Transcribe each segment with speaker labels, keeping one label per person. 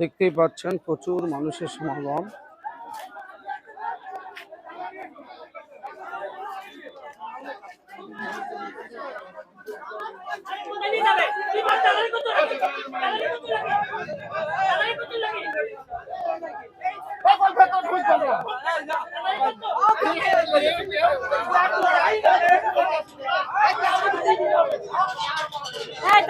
Speaker 1: দেখতেই পাচ্ছেন প্রচুর মানুষের সমাগম।
Speaker 2: হ্যাঁ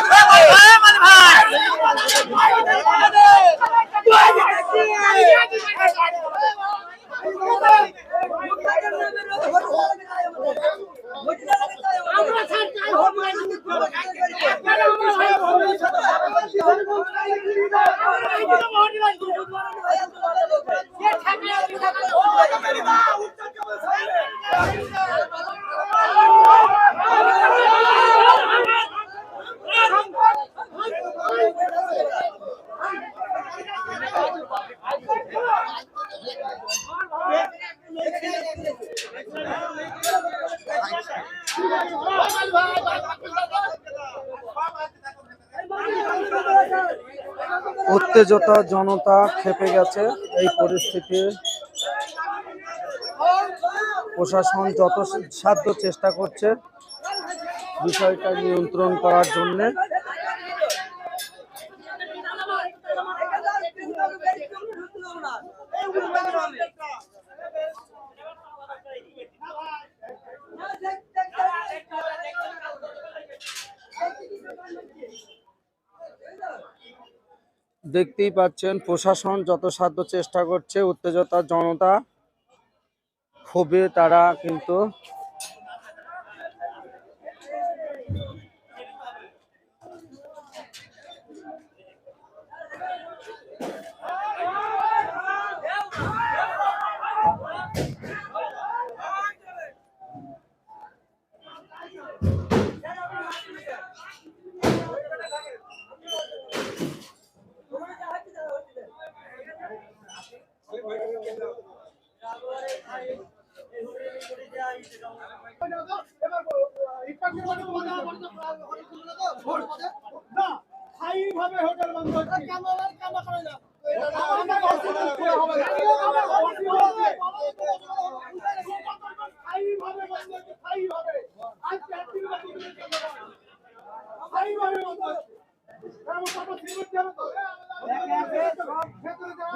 Speaker 2: চালানিয়া
Speaker 1: উত্তেজতা জনতা খেপে গেছে, এই পরিস্থিতি প্রশাসন যত সাধ্য চেষ্টা করছে বিষয়টা নিয়ন্ত্রণ করার জন্যে। দেখতেই পাচ্ছেন প্রশাসন যত সাধ্য চেষ্টা করছে উত্তেজতা জনতা ক্ষোভে তারা কিন্তু
Speaker 3: স্থায়ীভাবে হোটেল বন্ধ হচ্ছে স্থায়ীভাবে বন্ধ হচ্ছে স্থায়ীভাবে আজকে একদিন বাকি স্থায়ীভাবে বন্ধ হচ্ছে কারণ কত সিমেন্ট যাবে তো ভেতরে যাওয়া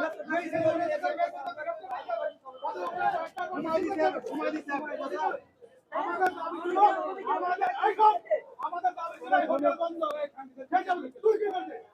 Speaker 3: আমাদের দাবি ছিল হোটেল বন্ধ তুই কি বলছিস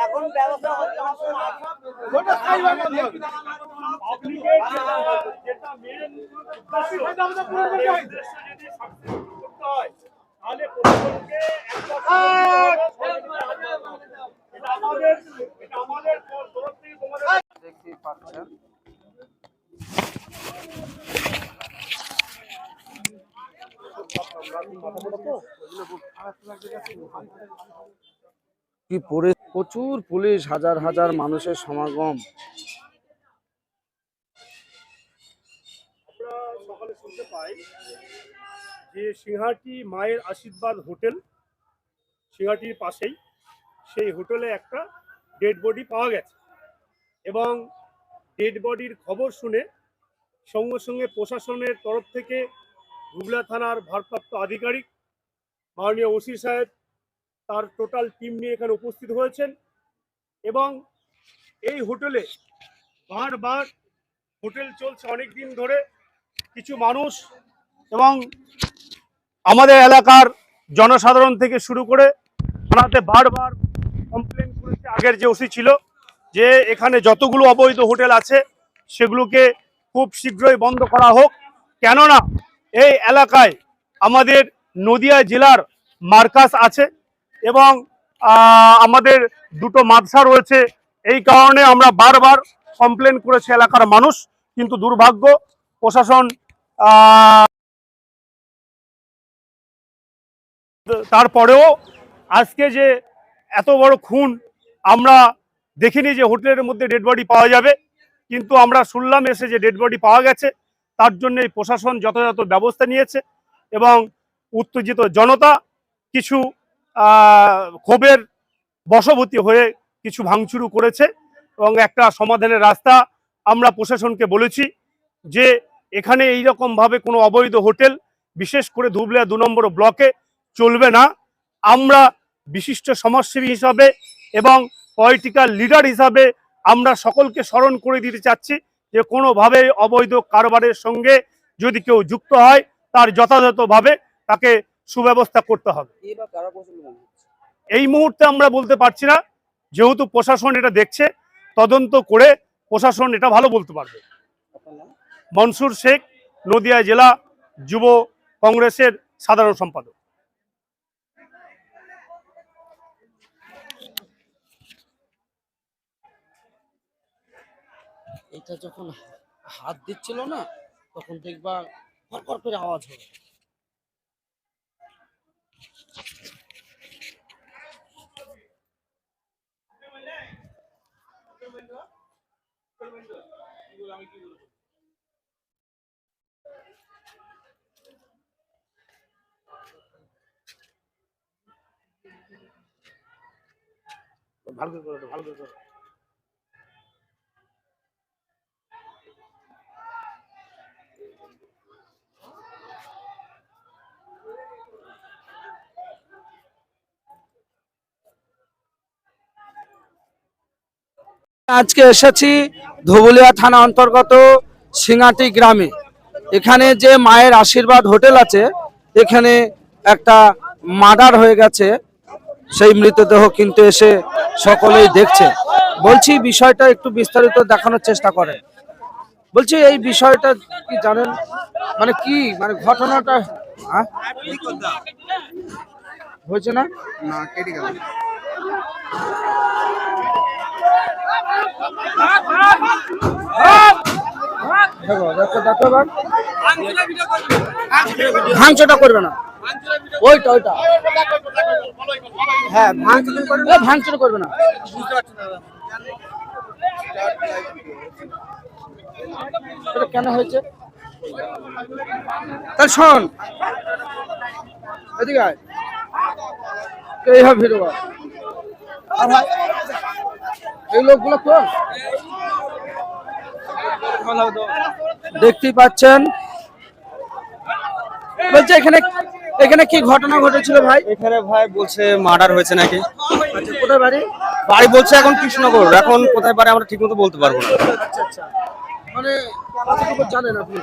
Speaker 2: এখন ব্যবস্থা হচ্ছে
Speaker 3: হোটেল স্থায়ীভাবে বন্ধ হবে পাবলিকের যেটা যেটা মেন উদ্দেশ্য সেটা আমাদের পুরো করতে হয় উদ্দেশ্য যদি সাকসেসফুল করতে হয় তাহলে প্রশাসনকে একটা এটা আমাদের এটা আমাদের তরফ থেকে তোমাদের
Speaker 1: দেখতেই পাচ্ছেন কি পরে প্রচুর পুলিশ, হাজার হাজার মানুষের সমাগম।
Speaker 3: সকালে শুনতে পাই যে সিংহাটি মায়ের আশীর্বাদ হোটেল, সিংহাটির পাশেই সেই হোটেলে একটা ডেড বডি পাওয়া গেছে এবং ডেড বডির খবর শুনে সঙ্গে সঙ্গে প্রশাসনের তরফ থেকে গুগলা থানার ভারপ্রাপ্ত আধিকারিক মাননীয় ওসি সাহেব তার টোটাল টিম নিয়ে এখানে উপস্থিত হয়েছেন। এবং এই হোটেলে বারবার হোটেল চলছে অনেক দিন ধরে। কিছু মানুষ এবং আমাদের এলাকার জনসাধারণ থেকে শুরু করে থানাতে বারবার কমপ্লেন করেছে। আগের যে ওসি ছিল যে এখানে যতগুলো অবৈধ হোটেল আছে সেগুলোকে খুব শীঘ্রই বন্ধ করা হোক। কেননা এই এলাকায় আমাদের নদিয়া জেলার মার্কাস আছে এবং আমাদের দুটো মাদ্রাসা রয়েছে। এই কারণে আমরা বারবার কমপ্লেন করেছে এলাকার মানুষ, কিন্তু দুর্ভাগ্য, প্রশাসন তারপরেও আজকে যে এত বড় খুন, আমরা দেখিনি যে হোটেলের মধ্যে ডেড বডি পাওয়া যাবে, কিন্তু আমরা শুনলাম এসে যে ডেড বডি পাওয়া গেছে, তার জন্য প্রশাসন যথাযথ ব্যবস্থা নিয়েছে এবং উত্তেজিত জনতা কিছু ক্ষোভের বশবর্তী হয়ে কিছু ভাঙচুরু করেছে এবং একটা সমাধানের রাস্তা আমরা প্রশাসনকে বলেছি যে এখানে এই ভাবে কোনো অবৈধ হোটেল, বিশেষ করে ধুবলিয়া দু নম্বর ব্লকে চলবে না। আমরা বিশিষ্ট সমাজসেবী হিসাবে এবং পলিটিক্যাল লিডার হিসাবে আমরা সকলকে স্মরণ করে দিতে চাচ্ছি যে কোনোভাবে অবৈধ কারবারের সঙ্গে যদি কেউ যুক্ত হয়, তার যথাযথভাবে তাকে সুব্যবস্থা করতে হবে। এই মুহূর্তে আমরা বলতে পারছি না যেহেতু প্রশাসন এটা দেখছে তদন্ত করে প্রশাসন এটা ভালো বলতে পারবে। মনসুর শেখ নদিয়া জেলা যুব কংগ্রেসের সাধারণ সম্পাদক।
Speaker 1: এটা যখন হাত দিচ্ছিল না তখন দেখবা করে আওয়াজ হবে
Speaker 3: ভালো করে করো, ভালো করে করো।
Speaker 1: আজকে এসেছি ধুবুলিয়া থানা অন্তর্গত সিঙ্গাটি গ্রামে। এখানে যে মায়ের আশীর্বাদ হোটেল আছে, এখানে একটা মার্ডার হয়ে গেছে। সেই মৃতদেহ কিন্তু এসে সকলেই দেখছে। বলছি, বিষয়টা একটু বিস্তারিত দেখানোর চেষ্টা করে বলছি, এই বিষয়টা কি জানেন? মানে কি? মানে ঘটনাটা হ্যাঁ? হয়েছে না?
Speaker 4: না কেটে গেল।
Speaker 1: ভাঙচোটা করবে না। ওইটা ওইটা। হ্যাঁ ভাঙচুর করবে না করবে না। এটা কেন হয়েছে? তাহলে শোন। এদিকে আয়। এই হবে ভিডিও আর এই লোকগুলো তো দেখতেই পাচ্ছেন। বলছে এখানে এখানে কি ঘটনা ঘটেছিল ভাই?
Speaker 4: এখানে ভাই বলছে মার্ডার হয়েছে নাকি?
Speaker 1: আচ্ছা, কোথায় বাড়ি?
Speaker 4: বাড়ি বলছে এখন কৃষ্ণনগর। এখন কোথায় বাড়ি আমরা ঠিক মতো বলতে পারব না।
Speaker 1: আচ্ছা আচ্ছা। মানে জানেন আপনি?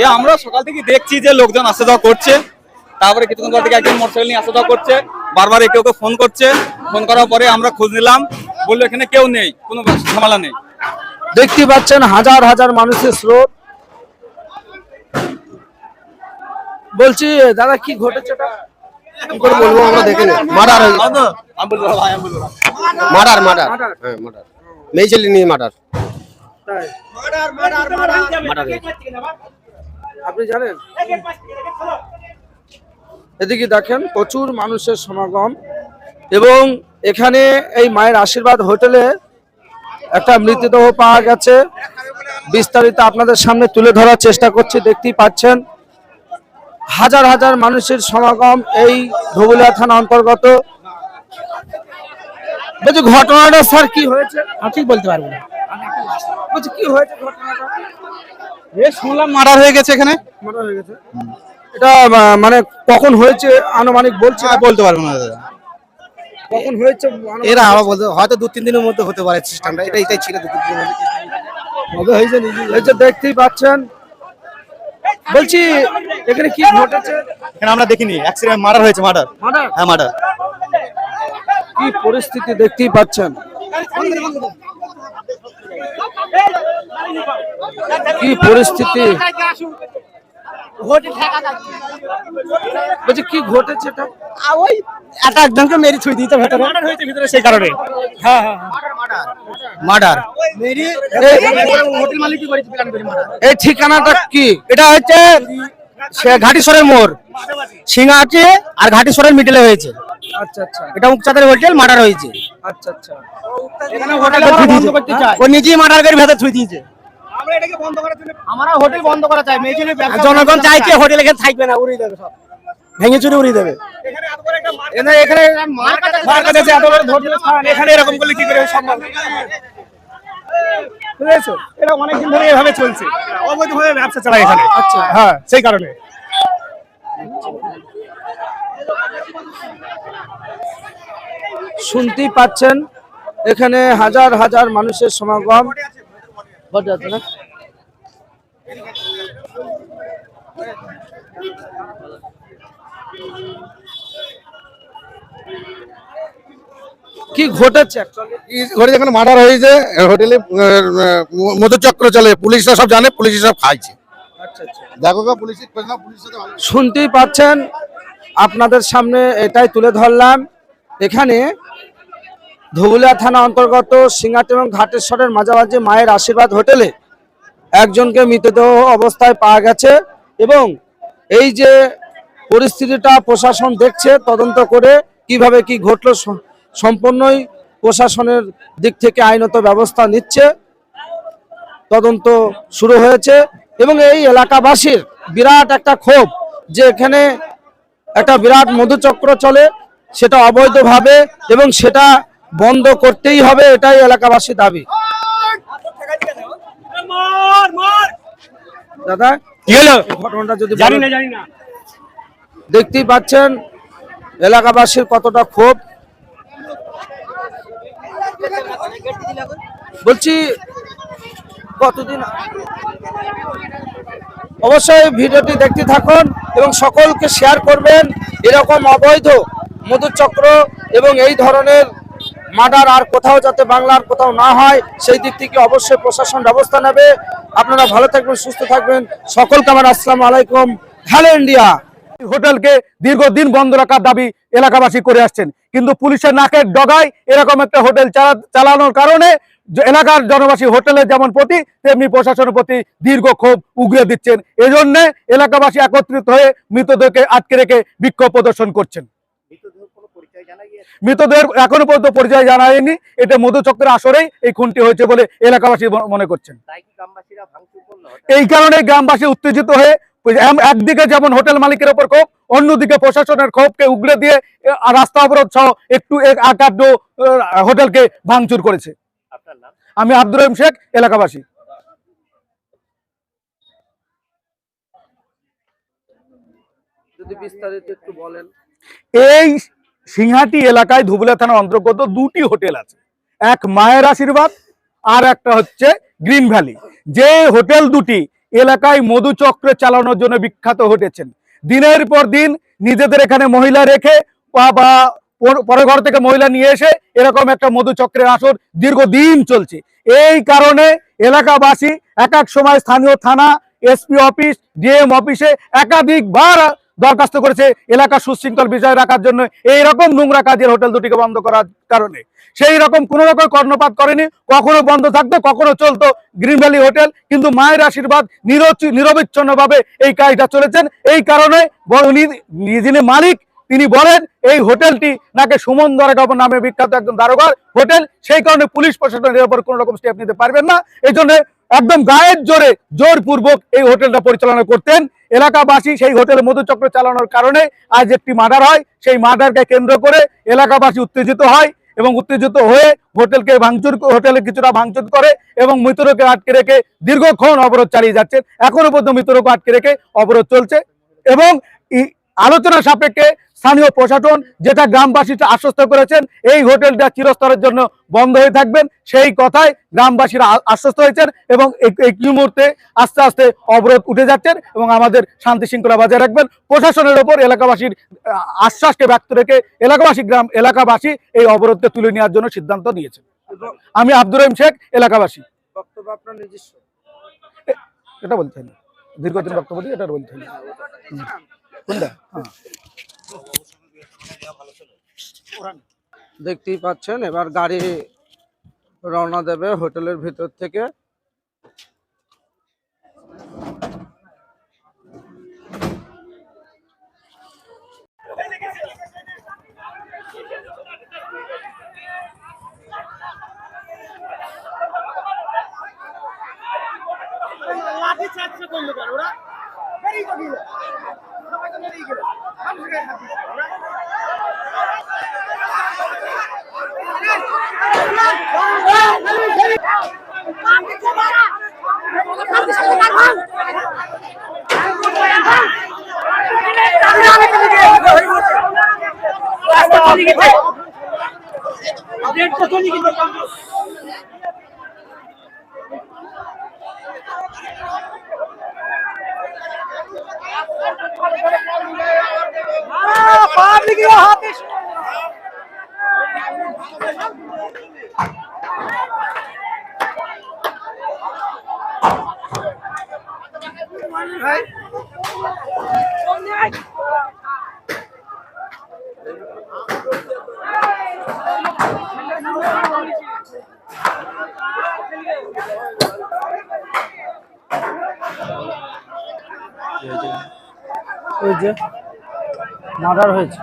Speaker 4: এ আমরা সকাল থেকে দেখছি যে লোকজন আসা যাওয়া করছে। তারপরে কিছুক্ষণ পর থেকে একজন মোটরসাইকেল নিয়ে আসা যাওয়া করছে। বারবার একে ওকে ফোন করছে। ফোন করার পরে আমরা খোঁজ নিলাম। বলল এখানে কেউ নেই কোনো ঝামেলা নেই।
Speaker 1: দেখতে পাচ্ছেন হাজার হাজার মানুষের স্রোত। বলছি দাদা কি ঘটেছে
Speaker 4: কি করে বলব আমরা দেখে মার্ডার মার্ডার মার্ডার হ্যাঁ মার্ডার মেয়ে ছেলে নিয়ে মার্ডার
Speaker 1: আপনি জানেন? এদিকে দেখেন প্রচুর মানুষের সমাগম এবং এখানে এই মায়ের আশীর্বাদ হোটেলে একটা মৃতদেহ পাওয়া গেছে। বিস্তারিত আপনাদের সামনে তুলে ধরার চেষ্টা করছি দেখতেই পাচ্ছেন। হাজার হাজার মানুষের সমাগম এই ধবুলিয়া থানা অন্তর্গত। বলছি ঘটনাটা স্যার কি হয়েছে?
Speaker 5: আর ঠিক বলতে পারব না।
Speaker 1: বলছি কি হয়েছে ঘটনাটা?
Speaker 5: এ শুনলাম মার্ডার হয়ে গেছে এখানে।
Speaker 1: মনে হয়ে গেছে। এটা মানে কখন হয়েছে আনুমানিক বলছে
Speaker 5: বলতে পারব না দাদা।
Speaker 1: কখন হয়েছে
Speaker 5: এরা আমার বলতে হয়তো দু তিন দিনের মধ্যে হতে পারে সিস্টেমটা। এটা এটাই ছিল দু তিন দিনের মধ্যে।
Speaker 1: হবে হয়েছে যে দেখতেই পাচ্ছেন। বলছি এখানে কি ঘটেছে?
Speaker 5: এখানে আমরা দেখিনি। অ্যাক্সিডেন্ট মার্ডার হয়েছে মার্ডার
Speaker 1: মার্ডার
Speaker 5: হ্যাঁ মার্ডার
Speaker 1: কি পরিস্থিতি দেখতেই পাচ্ছেন? কি পরিস্থিতি? বলছি কি ঘটেছে এটা?
Speaker 5: ওই একটা একজনকে মেরি ছুঁই দিতে ভেতরে।
Speaker 3: হয়েছে ভিতরে সেই কারণে? হ্যাঁ হ্যাঁ।
Speaker 5: মার্ডার মেরি হোটেল মালিক কি করেছে প্ল্যান করে। মার্ডার
Speaker 1: এই ঠিকানাটা কি?
Speaker 5: এটা হচ্ছে সে ঘাটিশ্বরের মোড়। সিংহাটি আর ঘাটিশ্বরের মিডলে হয়েছে।
Speaker 1: আচ্ছা আচ্ছা।
Speaker 5: এটা মুখচাঁদের হোটেল মার্ডার হয়েছে।
Speaker 1: আচ্ছা আচ্ছা।
Speaker 5: ও নিজেই মার্ডার করে ভেতর ছুঁই দিয়েছে। আমরা হোটেল বন্ধ করা চাই মেজুরি জনগণ চাই কি হোটেল এখানে থাকবে না উড়িয়ে দেবে সব। ভেঙে চুরি উড়িয়ে দেবে। এখানে এখানে মার কাছে এত বড় হোটেল
Speaker 3: এখানে এরকম করলে কি করে সম্ভব? বুঝেছ এটা অনেকদিন ধরে এভাবে চলছে। অবৈধভাবে ব্যবসা চালায় এখানে। আচ্ছা। হ্যাঁ সেই কারণে।
Speaker 1: শুনতেই পাচ্ছেন এখানে হাজার হাজার মানুষের সমাগম। বটে আছে না? কি ঘটেছে?
Speaker 6: ঘরে যেখানে মার্ডার হয়েছে হোটেলে মধুচক্র চলে পুলিশরা সব জানে পুলিশ সব খাইছে। দেখো পুলিশ পুলিশ
Speaker 1: শুনতেই পাচ্ছেন আপনাদের সামনে এটাই তুলে ধরলাম। এখানে ধুবুলিয়া থানা অন্তর্গত সিঙ্গাট এবং ঘাটেশ্বরের মাঝামাঝি মায়ের আশীর্বাদ হোটেলে একজনকে মৃতদেহ অবস্থায় পাওয়া গেছে এবং এই যে পরিস্থিতিটা প্রশাসন দেখছে, তদন্ত করে কীভাবে কি ঘটলো সম্পূর্ণই প্রশাসনের দিক থেকে আইনত ব্যবস্থা নিচ্ছে। তদন্ত শুরু হয়েছে এবং এই এলাকাবাসীর বিরাট একটা ক্ষোভ যে এখানে একটা বিরাট মধুচক্র চলে, সেটা অবৈধভাবে এবং সেটা বন্ধ করতেই হবে, এটাই এলাকাবাসী দাবি। দাদা
Speaker 3: কি হলো?
Speaker 1: ঘটনাটা যদি
Speaker 3: জানি না জানি না।
Speaker 1: দেখতেই পাচ্ছেন এলাকাবাসীর কতটা ক্ষোভ। বলছি কতদিন অবশ্যই ভিডিওটি দেখতে থাকুন এবং সকলকে শেয়ার করবেন। এরকম অবৈধ মধুচক্র এবং এই ধরনের মার্ডার আর কোথাও যাতে বাংলার কোথাও না হয়, সেই দিক থেকে অবশ্যই প্রশাসন ব্যবস্থা নেবে। আপনারা ভালো থাকবেন, সুস্থ থাকবেন। সকলকে আমার আসসালাম আলাইকুম। Hello India.
Speaker 7: হোটেলকে দীর্ঘদিন বন্ধ রাখার দাবি এলাকাবাসী করে আসছেন। কিন্তু পুলিশের নাকের ডগায় এরকম একটা হোটেল চালানোর কারণে এলাকার জনবাসী হোটেলের যেমন প্রতি, তেমনি প্রশাসনের প্রতি দীর্ঘ ক্ষোভ উগড়ে দিচ্ছেন। এজন্য এলাকাবাসী একত্রিত হয়ে মৃতদেহকে আটকে রেখে বিক্ষোভ প্রদর্শন করছেন। মৃতদেহের এখনও পর্যন্ত পরিচয় জানা যায়নি এটা মধুচক্রের আসরেই এই খুনটি হয়েছে বলে এলাকাবাসী মনে করছেন। এই কারণে গ্রামবাসী উত্তেজিত হয়ে একদিকে যেমন হোটেল মালিকের ওপর ক্ষোভ অন্যদিকে প্রশাসনের ক্ষোভকে উগড়ে দিয়ে রাস্তা অবরোধ সহ একটু এক- আকাদ্য আহ, হোটেলকে ভাঙচুর করেছে। আমি আব্দুর রহিম শেখ এলাকাবাসী।
Speaker 1: যদি বিস্তারিত একটু বলেন।
Speaker 7: এই সিংহাটি এলাকায় ধুবুলিয়া থানার অন্তর্গত দুটি হোটেল আছে। এক মায়ের আশীর্বাদ আর একটা হচ্ছে গ্রিন ভ্যালি। যে হোটেল দুটি এলাকায় মধুচক্র চালানোর জন্য বিখ্যাত হতেছেন দিনের পর দিন নিজেদের এখানে মহিলা রেখে বা পর- ঘর থেকে মহিলা নিয়ে এসে এরকম একটা মধুচক্রের আসর দীর্ঘদিন চলছে। এই কারণে এলাকাবাসী এক এক সময় স্থানীয় থানা, এসপি অফিস, ডিএম অফিসে একাধিকবার দরখাস্ত করেছে এলাকা সুশৃঙ্খল বিষয় রাখার জন্য। এই রকম নোংরা কাজের হোটেল দুটিকে বন্ধ করার কারণে। সেই রকম কোনো রকম কর্ণপাত করেনি। কখনো বন্ধ থাকতো, কখনো চলতো গ্রিন ভ্যালি হোটেল। কিন্তু মায়ের আশীর্বাদ নিরবিচ্ছিন্নভাবে এই কাজটা চলেছেন। এই কারণে যিনি মালিক, তিনি বলেন, এই হোটেলটি নাকি সুমন দরগা নামে বিখ্যাত একজন দারোগার হোটেল। সেই কারণে পুলিশ প্রশাসনের উপর কোনো রকম স্টেপ নিতে পারবেন না। এই জন্য একদম গায়ের জোরে, জোরপূর্বক এই হোটেলটা পরিচালনা করতেন। এলাকাবাসী সেই হোটেলে মধুচক্র চালানোর কারণে আজ একটি মার্ডার হয়। সেই মার্ডারকে কেন্দ্র করে এলাকাবাসী উত্তেজিত হয় এবং উত্তেজিত হয়ে হোটেলকে ভাঙচুর হোটেলে কিছুটা ভাঙচুর করে এবং মৃতরকে আটকে রেখে দীর্ঘক্ষণ অবরোধ চালিয়ে যাচ্ছে। এখনও পর্যন্ত মৃতরকে আটকে রেখে অবরোধ চলছে এবং আলোচনা সাপেক্ষে স্থানীয় প্রশাসন যেটা গ্রামবাসীকে আশ্বস্ত করেছেন এই হোটেলটা চিরস্তরের জন্য বন্ধ হয়ে থাকবেন। সেই কথায় গ্রামবাসীরা আশ্বস্ত হয়েছেন এবং এই- মুহূর্তে আস্তে আস্তে অবরোধ উঠে যাচ্ছেন এবং আমাদের শান্তি শৃঙ্খলা বজায় রাখবেন। প্রশাসনের ওপর এলাকাবাসীর আশ্বাসকে ব্যক্ত রেখে এলাকাবাসী গ্রাম এলাকাবাসী এই অবরোধকে তুলে নেওয়ার জন্য সিদ্ধান্ত নিয়েছেন। আমি আব্দুর রহিম শেখ এলাকাবাসী।
Speaker 1: বক্তব্য আপনার নিজস্ব।
Speaker 7: এটা বলতে হয় না। দীর্ঘদিন বক্তব্য দিয়ে এটা বলতে না। হুম। কোনটা? হ্যাঁ।
Speaker 1: দেখতেই পাচ্ছেন এবার গাড়ি রওনা দেবে হোটেলের ভিতর থেকে।
Speaker 5: লাঠি চাচ্ছে ওরা? বেরিয়ে তো গেল সবাই তো বেরিয়ে গেল মানুষের গায়ে হাত দিচ্ছে ওরা।
Speaker 1: ওই যে মার্ডার হয়েছে।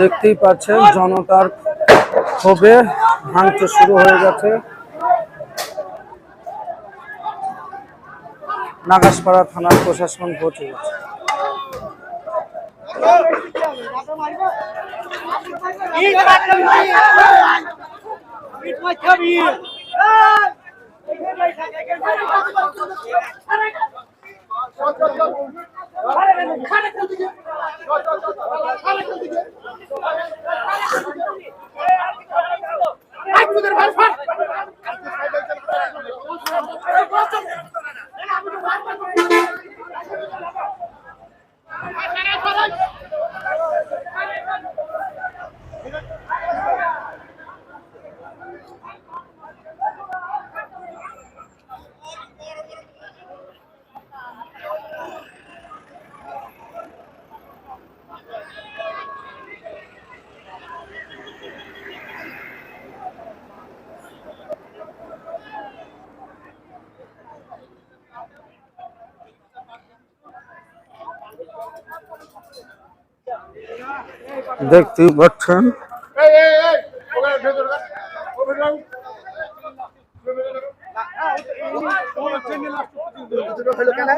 Speaker 1: দেখতেই পাচ্ছেন জনতার ক্ষোভে ভাঙতে শুরু হয়ে গেছে। নাগাসপাড়া থানার প্রশাসন পৌঁছে গেছে। ভাই দেখতেই পাচ্ছেন
Speaker 5: হলো কেন